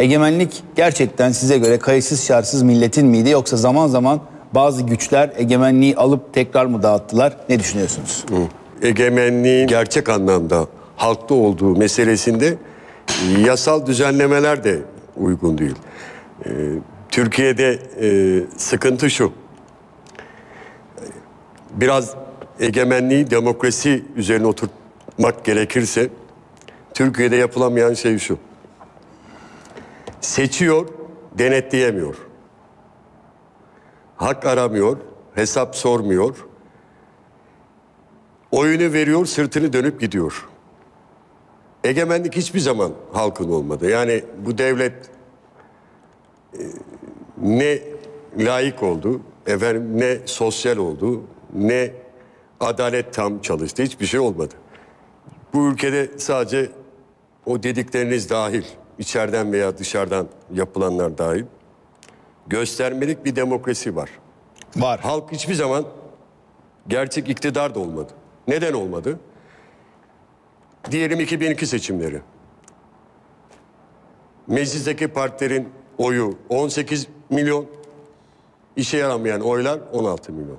Egemenlik gerçekten size göre kayıtsız şartsız milletin miydi yoksa zaman zaman bazı güçler egemenliği alıp tekrar mı dağıttılar? Ne düşünüyorsunuz? egemenliğin gerçek anlamda halkta olduğu meselesinde yasal düzenlemeler de uygun değil. Ee, Türkiye'de e, sıkıntı şu. Biraz egemenliği demokrasi üzerine oturtmak gerekirse Türkiye'de yapılamayan şey şu. Seçiyor, denetleyemiyor. Hak aramıyor, hesap sormuyor. Oyunu veriyor, sırtını dönüp gidiyor. Egemenlik hiçbir zaman halkın olmadı. Yani bu devlet e, ne layık oldu, efendim ne sosyal oldu, ne adalet tam çalıştı. Hiçbir şey olmadı. Bu ülkede sadece o dedikleriniz dahil, içeriden veya dışarıdan yapılanlar dahil göstermelik bir demokrasi var. Var. Halk hiçbir zaman gerçek iktidar da olmadı. Neden olmadı? Diyelim 2002 seçimleri. Meclisteki partilerin oyu 18 milyon, işe yaramayan oylar 16 milyon.